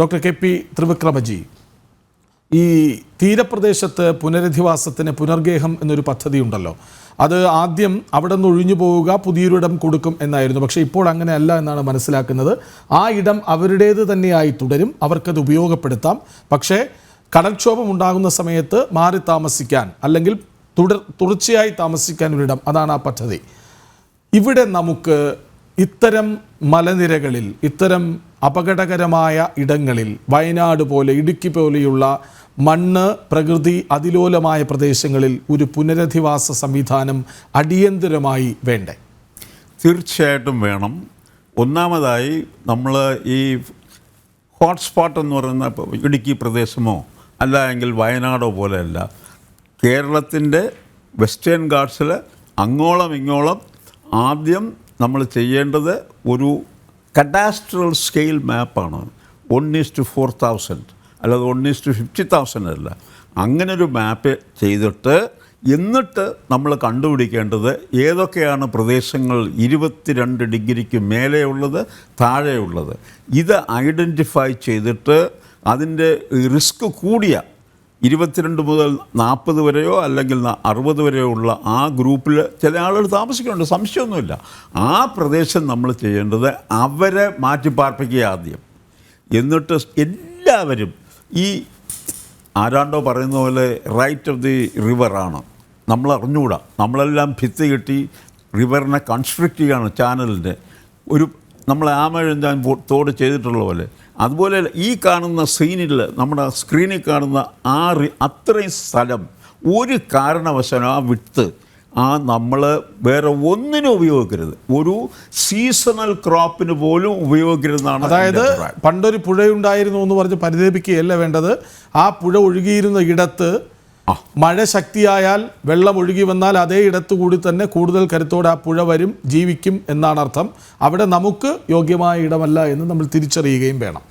Doctor K P ത്രിവിക്രമജി ഈ തീരപ്രദേശത്ത് പുനരധിവാസത്തിന് പുനർഗേഹം എന്നൊരു പദ്ധതി ഉണ്ടല്ലോ അത് ആദ്യം അവിടെ നിന്ന് ഒഴിഞ്ഞു പോവുക പുതിയൊരിടം കൊടുക്കും എന്നായിരുന്നു. പക്ഷേ ഇപ്പോൾ അങ്ങനെയല്ല എന്നാണ് മനസ്സിലാക്കുന്നത്. ആ ഇടം അവരുടേത് തന്നെയായി തുടരും. അവർക്കത് ഉപയോഗപ്പെടുത്താം. പക്ഷേ കടൽക്ഷോഭം ഉണ്ടാകുന്ന സമയത്ത് മാറി താമസിക്കാൻ അല്ലെങ്കിൽ തുടർ തുടർച്ചയായി താമസിക്കാൻ ഒരിടം അതാണ് ആ പദ്ധതി. ഇവിടെ നമുക്ക് ഇത്തരം മലനിരകളിൽ ഇത്തരം അപകടകരമായ ഇടങ്ങളിൽ വയനാട് പോലെ ഇടുക്കി പോലെയുള്ള മണ്ണ് പ്രകൃതി അതിലോലമായ പ്രദേശങ്ങളിൽ ഒരു പുനരധിവാസ സംവിധാനം അടിയന്തരമായി വേണ്ടേ? തീർച്ചയായിട്ടും വേണം. ഒന്നാമതായി നമ്മൾ ഈ ഹോട്ട്സ്പോട്ട് എന്ന് പറയുന്ന ഇടുക്കി പ്രദേശമോ അല്ല എങ്കിൽ വയനാടോ പോലെയല്ല കേരളത്തിന്റെ വെസ്റ്റേൺ ഗാർഡ്സിൽ അങ്ങോളം ഇങ്ങോളം ആദ്യം നമ്മൾ ചെയ്യേണ്ടത് ഒരു cadastral scale മാപ്പാണ് one is to four thousand അല്ലാതെ one is to fifty thousand അല്ല. അങ്ങനെ ഒരു മാപ്പ് ചെയ്തിട്ട് എന്നിട്ട് നമ്മൾ കണ്ടുപിടിക്കേണ്ടത് ഏതൊക്കെയാണ് പ്രദേശങ്ങൾ ഇരുപത്തിരണ്ട് ഡിഗ്രിക്ക് മേലെയുള്ളത് താഴെയുള്ളത്. ഇത് ഐഡന്റിഫൈ ചെയ്തിട്ട് അതിന്റെ റിസ്ക് കൂടിയ ഇരുപത്തിരണ്ട് മുതൽ നാൽപ്പത് വരെയോ അല്ലെങ്കിൽ അറുപത് വരെയോ ഉള്ള ആ ഗ്രൂപ്പിൽ ചില ആളുകൾ താമസിക്കുന്നുണ്ട്. സംശയമൊന്നുമില്ല. ആ പ്രദേശം നമ്മൾ ചെയ്യേണ്ടത് അവരെ മാറ്റിപ്പാർപ്പിക്കുക ആദ്യം. എന്നിട്ട് എല്ലാവരും ഈ ആരാണ്ടോ പറയുന്ന പോലെ റൈറ്റ് ഓഫ് ദി റിവറാണ് നമ്മൾ അറിഞ്ഞുകൂടാ. നമ്മളെല്ലാം ഭിത്തി കെട്ടി റിവറിനെ കൺസ്ട്രക്റ്റ് ചെയ്യാണ് ചാനലിന്റെ ഒരു നമ്മൾ ആമഴഞ്ചാൻ തോട് ചെയ്തിട്ടുള്ള പോലെ അതുപോലെ ഈ കാണുന്ന സീനിൽ നമ്മുടെ സ്ക്രീനിൽ കാണുന്ന ആ അത്രയും സ്ഥലം ഒരു കാരണവശാലും ആ വിട്ട് ആ നമ്മൾ വേറെ ഒന്നിനും ഉപയോഗിക്കരുത് ഒരു സീസണൽ ക്രോപ്പിന് പോലും ഉപയോഗിക്കരുതെന്നാണ് അതായത്. പണ്ടൊരു പുഴയുണ്ടായിരുന്നു എന്ന് പറഞ്ഞ് പരിതപിക്കുകയല്ല വേണ്ടത് ആ പുഴ ഒഴുകിയിരുന്ന ഇടത്ത്. മഴ ശക്തിയായാൽ വെള്ളം ഒഴുകി വന്നാൽ അതേ ഇടത്തു കൂടി തന്നെ കൂടുതൽ കരുത്തോടെ ആ പുഴ വരും ജീവിക്കും എന്നാണ് അർത്ഥം. അവിടെ നമുക്ക് യോഗ്യമായ ഇടമല്ല എന്ന് നമ്മൾ തിരിച്ചറിയുകയും വേണം.